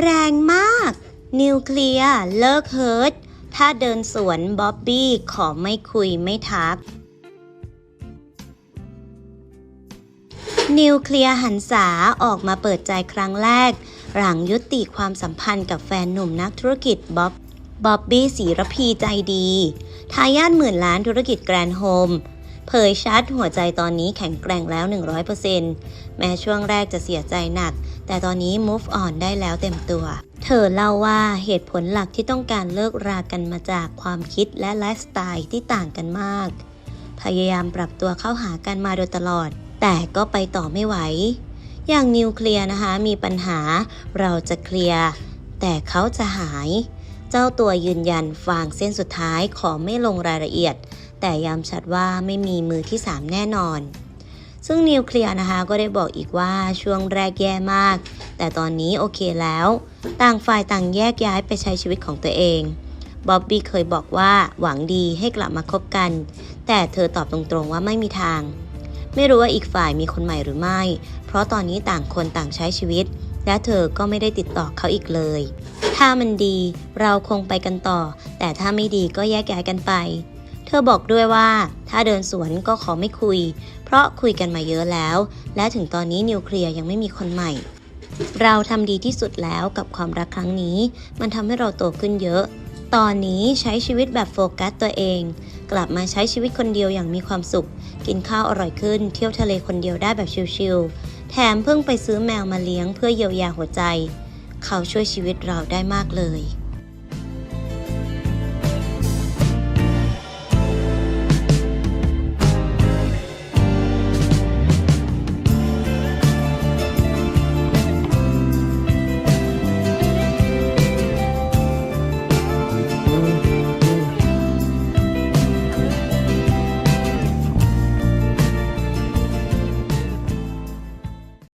แรงมาก นิวเคลียร์เลิกเฮิร์ตถ้าเดินสวนบ๊อบบี้ขอไม่คุยไม่ทัก นิวเคลียร์หันษาออกมาเปิดใจครั้งแรก หลังยุติความสัมพันธ์กับแฟนหนุ่มนักธุรกิจบ๊อบบ๊อบบี้สีรพีใจดี ทายาทหมื่นล้านธุรกิจแกรนด์โฮม เผยชัดหัวใจตอนนี้แข็งแกร่งแล้ว 100%แม้ช่วงแรกจะเสียใจหนัก แต่ตอนนี้ move on ได้แล้วเต็มตัว เธอเล่าว่าเหตุผลหลักที่ต้องการเลิกรากันมาจากความคิดและไลฟ์สไตล์ที่ต่างกันมาก พยายามปรับตัวเข้าหากันมาโดยตลอด แต่ก็ไปต่อไม่ไหว อย่างนิวเคลียร์นะคะมีปัญหาเราจะเคลียร์แต่เขาจะหาย เจ้าตัวยืนยันฟางเส้นสุดท้ายขอไม่ลงรายละเอียด แต่ย้ำชัดว่าไม่มีมือที่ 3 แน่นอน ซึ่งนิวเคลียร์นะคะก็ได้บอกอีกว่าช่วงแรกแย่มาก แต่ตอนนี้โอเคแล้ว ต่างฝ่ายต่างแยกย้ายไปใช้ชีวิตของตัวเองบ๊อบบี้เคยบอกว่าหวังดีให้กลับมาคบกัน แต่เธอตอบตรงๆว่าไม่มีทาง ไม่รู้ว่าอีกฝ่ายมีคนใหม่หรือไม่ เพราะตอนนี้ต่างคนต่างใช้ชีวิต และเธอก็ไม่ได้ติดต่อเขาอีกเลย ถ้ามันดีเราคงไปกันต่อ แต่ถ้าไม่ดีก็แยกย้ายกันไป ธอบอกด้วยว่าถ้าเดินสวนก็ขอไม่คุย เพราะคุยกันมาเยอะแล้ว และถึงตอนนี้นิวเคลียร์ยังไม่มีคนใหม่ เราทำดีที่สุดแล้วกับความรักครั้งนี้ มันทำให้เราโตขึ้นเยอะ ตอนนี้ใช้ชีวิตแบบโฟกัสตัวเอง กลับมาใช้ชีวิตคนเดียวอย่างมีความสุข กินข้าวอร่อยขึ้น เที่ยวทะเลคนเดียวได้แบบชิลๆแถมเพิ่งไปซื้อแมวมาเลี้ยงเพื่อเยียวยาหัวใจ เขาช่วยชีวิตเราได้มากเลย